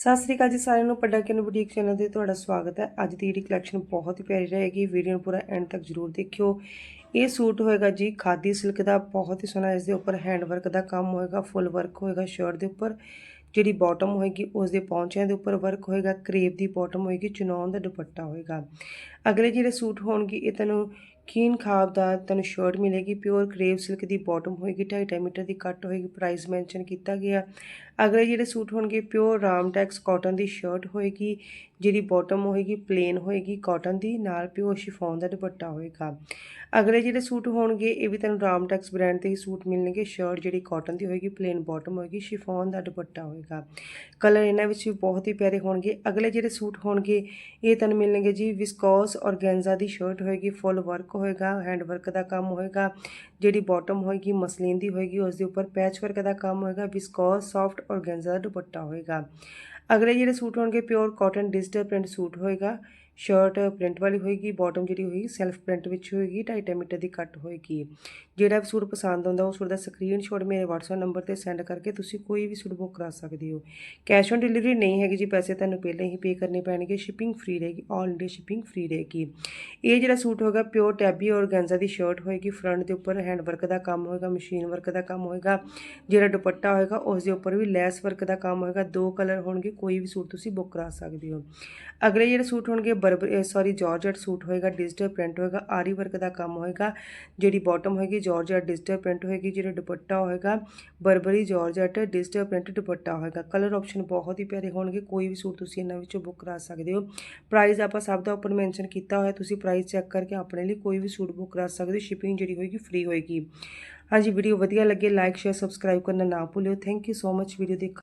ਸਤਿ ਸ੍ਰੀ ਅਕਾਲ ਜੀ ਸਾਰਿਆਂ ਨੂੰ, ਪੱਡਾ ਪੱਡਾਕਿਨ ਬੁਟੀਕ ਚੈਨਲ ਤੇ ਤੁਹਾਡਾ ਸਵਾਗਤ ਹੈ। ਅੱਜ ਦੀ ਜਿਹੜੀ ਕਲੈਕਸ਼ਨ ਬਹੁਤ ਹੀ ਪਿਆਰੀ ਰਹੇਗੀ ਵੀਡੀਓ ਨੂੰ ਪੂਰਾ ਐਂਡ ਤੱਕ ਜਰੂਰ ਦੇਖਿਓ। ਇਹ ਸੂਟ ਹੋਏਗਾ ਜੀ ਖਾਦੀ ਸਿਲਕ ਦਾ, ਬਹੁਤ ਹੀ ਸੋਹਣਾ ਇਸ ਦੇ ਉੱਪਰ ਹੈਂਡ ਵਰਕ ਦਾ ਕੰਮ ਹੋਏਗਾ ਫੁੱਲ ਵਰਕ ਹੋਏਗਾ ਸ਼ਰਟ ਦੇ ਉੱਪਰ। ਜਿਹੜੀ ਬਾਟਮ ਹੋਏਗੀ, ਉਸ ਦੇ ਪੌਂਚਿਆਂ ਦੇ ਉੱਪਰ ਵਰਕ ਹੋਏਗਾ ਕਰੇਪ ਦੀ ਬਾਟਮ ਹੋਏਗੀ ਚੁਨੌਨ ਦਾ ਦੁਪੱਟਾ ਹੋਏਗਾ। ਅਗਲੇ ਜਿਹੜੇ ਸੂਟ ਹੋਣਗੇ, ਇਹ ਤੁਹਾਨੂੰ ਕੀਨ ਖਾਬ ਦਾ ਤੁਹਾਨੂੰ ਸ਼ਰਟ ਮਿਲੇਗੀ ਪਿਓਰ ਕਰੇਪ ਸਿਲਕ ਦੀ ਬਾਟਮ ਹੋਏਗੀ 2.5 ਮੀਟਰ ਦੀ ਕੱਟ ਹੋਏਗੀ ਪ੍ਰਾਈਸ ਮੈਂਸ਼ਨ ਕੀਤਾ ਗਿਆ। ਅਗਲੇ ਜਿਹੜੇ ਸੂਟ ਹੋਣਗੇ ਪਿਓਰ ਰਾਮਟੈਕਸ ਕਾਟਨ ਦੀ ਸ਼ਰਟ ਹੋਏਗੀ। ਜਿਹੜੀ ਬਾਟਮ ਹੋਏਗੀ ਪਲੇਨ ਹੋਏਗੀ ਕਾਟਨ ਦੀ, ਨਾਲ ਪਿਓਰ ਸ਼ਿਫੋਨ ਦਾ ਦੁਪੱਟਾ ਹੋਏਗਾ। ਅਗਲੇ ਜਿਹੜੇ ਸੂਟ ਹੋਣਗੇ, ਇਹ ਵੀ ਤੁਹਾਨੂੰ ਰਾਮਟੈਕਸ ਬ੍ਰਾਂਡ 'ਤੇ ਹੀ ਸੂਟ ਮਿਲਣਗੇ। ਸ਼ਰਟ ਜਿਹੜੀ ਕਾਟਨ ਦੀ ਹੋਏਗੀ ਪਲੇਨ ਬਾਟਮ ਹੋਏਗੀ ਸ਼ਿਫੋਨ ਦਾ ਦੁਪੱਟਾ ਹੋਏਗਾ। ਕਲਰ ਇਹਨਾਂ ਵਿੱਚ ਵੀ ਬਹੁਤ ਹੀ ਪਿਆਰੇ ਹੋਣਗੇ। ਅਗਲੇ ਜਿਹੜੇ ਸੂਟ ਹੋਣਗੇ, ਇਹ ਤੁਹਾਨੂੰ ਮਿਲਣਗੇ ਜੀ ਵਿਸਕੋਸ ਔਰਗੈਂਜ਼ਾ ਦੀ ਸ਼ਰਟ ਹੋਏਗੀ ਫੁੱਲ ਵਰਕ ਹੋਏਗਾ ਹੈਂਡ ਵਰਕ ਦਾ ਕੰਮ ਹੋਏਗਾ। ਜਿਹੜੀ ਬਾਟਮ ਹੋਏਗੀ ਮਸਲੀਨ ਦੀ ਹੋਏਗੀ, ਉਸ ਦੇ ਉੱਪਰ ਪੈਚ ਵਰਕ ਦਾ ਕੰਮ ਹੋਏਗਾ ਵਿਸਕੋਸ ਸੌਫਟ ਔਰਗੈਂਜ਼ਾ ਦਾ ਦੁਪੱਟਾ ਹੋਏਗਾ। ਅਗਲੇ ਜਿਹੜੇ ਸੂਟ ਹੋਣਗੇ pure cotton digital print suit ਹੋਏਗਾ, ਸ਼ਰਟ ਪ੍ਰਿੰਟ ਵਾਲੀ ਹੋਏਗੀ ਬਾਟਮ ਜਿਹੜੀ ਹੋਏਗੀ ਸੈਲਫ ਪ੍ਰਿੰਟ ਵਿੱਚ ਹੋਏਗੀ 2.5 ਮੀਟਰ ਦੀ ਕੱਟ ਹੋਏਗੀ। ਜਿਹੜਾ ਵੀ ਸੂਟ ਪਸੰਦ ਆਉਂਦਾ, ਉਹ ਸੂਟ ਦਾ ਸਕਰੀਨਸ਼ਾਟ ਮੇਰੇ WhatsApp ਨੰਬਰ ਤੇ ਸੈਂਡ ਕਰਕੇ ਤੁਸੀਂ ਕੋਈ ਵੀ ਸੂਟ ਬੁੱਕ ਕਰਾ ਸਕਦੇ ਹੋ। ਕੈਸ਼ ਔਨ ਡਿਲੀਵਰੀ ਨਹੀਂ ਹੈਗੀ ਜੀ, ਪੈਸੇ ਤੁਹਾਨੂੰ ਪਹਿਲਾਂ ਹੀ ਪੇ ਕਰਨੇ ਪੈਣਗੇ ਸ਼ਿਪਿੰਗ ਫ੍ਰੀ ਰਹੇਗੀ ਆਲ ਇੰਡੀਆ ਸ਼ਿਪਿੰਗ ਫ੍ਰੀ ਰਹੇਗੀ। ਇਹ ਜਿਹੜਾ ਸੂਟ ਹੋਗਾ ਪਿਓਰ ਟੈਬੀ ਔਰਗੈਂਜ਼ਾ ਦੀ ਸ਼ਰਟ ਹੋਏਗੀ ਫਰੰਟ ਦੇ ਉੱਪਰ ਹੈਂਡ ਵਰਕ ਦਾ ਕੰਮ ਹੋਏਗਾ ਮਸ਼ੀਨ ਵਰਕ ਦਾ ਕੰਮ ਹੋਏਗਾ, ਜਿਹੜਾ ਦੁਪੱਟਾ ਹੋਏਗਾ ਉਸ ਦੇ ਉੱਪਰ ਵੀ ਲੈਸ ਵਰਕ ਦਾ ਕੰਮ ਹੋਏਗਾ, ਦੋ ਕਲਰ ਹੋਣਗੇ, ਕੋਈ ਵੀ ਸੂਟ ਤੁਸੀਂ ਬੁੱਕ ਕਰਾ ਸਕਦੇ ਹੋ। ਅਗਲੇ ਜਿਹੜੇ ਸੂਟ ਹੋਣਗੇ ਬਰਬਰ ਸੌਰੀ ਜਾਰਜਟ ਸੂਟ ਹੋਏਗਾ ਡਿਜੀਟਲ ਪ੍ਰਿੰਟ ਹੋਏਗਾ, ਆਰੀ ਵਰਕ ਦਾ ਕੰਮ ਹੋਏਗਾ, ਜਿਹੜੀ ਬਾਟਮ ਹੋਏਗੀ ਜਾਰਜਟ ਡਿਜੀਟਲ ਪ੍ਰਿੰਟ ਹੋਏਗੀ, ਜਿਹੜਾ ਦੁਪੱਟਾ ਹੋਏਗਾ, Burberry georgette digital print dupatta ਹੋਏਗਾ। ਕਲਰ ਆਪਸ਼ਨ ਬਹੁਤ ਹੀ ਪਿਆਰੇ ਹੋਣਗੇ, ਕੋਈ ਵੀ ਸੂਟ ਤੁਸੀਂ ਇਹਨਾਂ ਵਿੱਚੋਂ ਬੁੱਕ ਕਰਾ ਸਕਦੇ ਹੋ। ਪ੍ਰਾਈਸ ਆਪਾਂ ਸਭ ਦਾ ਉੱਪਰ ਮੈਂਸ਼ਨ ਕੀਤਾ ਹੋਇਆ, ਤੁਸੀਂ ਪ੍ਰਾਈਸ ਚੈੱਕ ਕਰਕੇ ਆਪਣੇ ਲਈ ਕੋਈ ਵੀ ਸੂਟ ਬੁੱਕ ਕਰਾ ਸਕਦੇ ਹੋ ਸ਼ਿਪਿੰਗ ਜਿਹੜੀ ਹੋਏਗੀ ਫ੍ਰੀ ਹੋਏਗੀ। ਹਾਂਜੀ ਵੀਡੀਓ ਵਧੀਆ ਲੱਗੇ ਲਾਈਕ ਸ਼ੇਅਰ ਸਬਸਕ੍ਰਾਈਬ ਕਰਨਾ ਨਾ ਭੁੱਲਿਓ। Thank you so much video ਦੇਖ